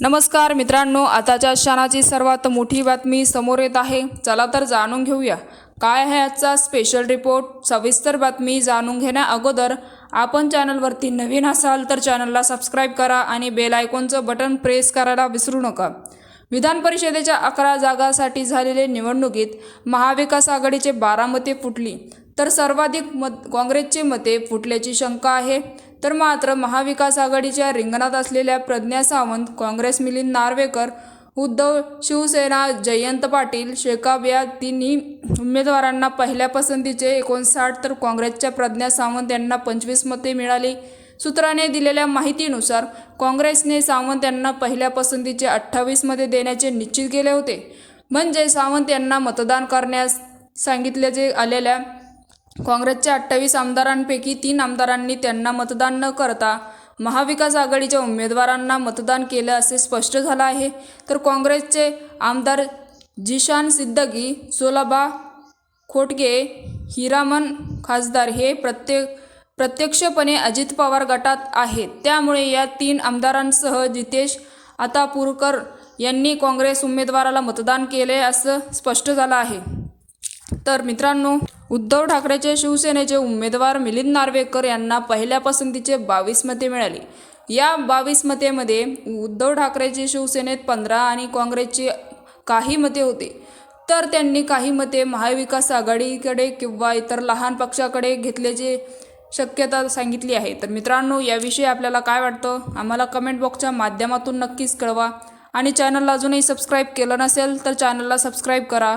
नमस्कार मित्रांनो आताच्या क्षणाची सर्वात मोठी बातमी समोर येत आहे. चला तर जाणून घेऊया. काय आहे आजचा स्पेशल रिपोर्ट सविस्तर बातमी जाणून घेण्या अगोदर आपण चॅनलवरती नवीन असाल तर चॅनलला सबस्क्राईब करा आणि बेल आयकॉनचं बटन प्रेस करायला विसरू नका. विधान परिषदेच्या अकरा जागासाठी झालेल्या निवडणुकीत महाविकास आघाडीचे बारा मते फुटली. तर सर्वाधिक मत काँग्रेसचे मते फुटल्याची शंका आहे. तर मात्र महाविकास आघाडीच्या रिंगणात असलेल्या प्रज्ञा सावंत काँग्रेस मिलिंद नार्वेकर उद्धव शिवसेना जयंत पाटील शेकाब या तिन्ही उमेदवारांना पहिल्या पसंतीचे एकोणसाठ तर काँग्रेसच्या प्रज्ञा सावंत यांना पंचवीस मते मिळाली. सूत्राने दिलेल्या माहितीनुसार काँग्रेसने सावंत यांना पहिल्या पसंतीचे अठ्ठावीस मते देण्याचे निश्चित केले होते. म्हणजे सावंत यांना मतदान करण्यास सांगितल्याचे आलेल्या काँग्रेसच्या अठ्ठावीस आमदारांपैकी तीन आमदारांनी त्यांना मतदान न करता महाविकास आघाडीच्या उमेदवारांना मतदान केलं असे स्पष्ट झालं आहे. तर काँग्रेसचे आमदार जिशान सिद्दगी सोलाबा खोटगे हिरामन खासदार हे प्रत्येक प्रत्यक्षपणे अजित पवार गटात आहेत. त्यामुळे या तीन आमदारांसह जितेश आतापूरकर यांनी काँग्रेस उमेदवाराला मतदान केले असं स्पष्ट झालं आहे. तर मित्रांनो उद्धव ठाकरेचे शिवसेनेचे उमेदवार मिलिंद नार्वेकर यांना पहिल्या पसंतीचे बावीस मते मिळाली. या बावीस मतेमध्ये उद्धव ठाकरेचे शिवसेनेत पंधरा आणि काँग्रेसची काही मते होते. तर त्यांनी काही मते महाविकास आघाडीकडे किंवा इतर लहान पक्षाकडे घेतल्याची शक्यता सांगितली आहे. तर मित्रांनो याविषयी आपल्याला काय वाटतं? आम्हाला कमेंट बॉक्सच्या माध्यमातून नक्कीच कळवा. आणि चॅनलला अजूनही सबस्क्राईब केलं नसेल तर चॅनलला सबस्क्राईब करा.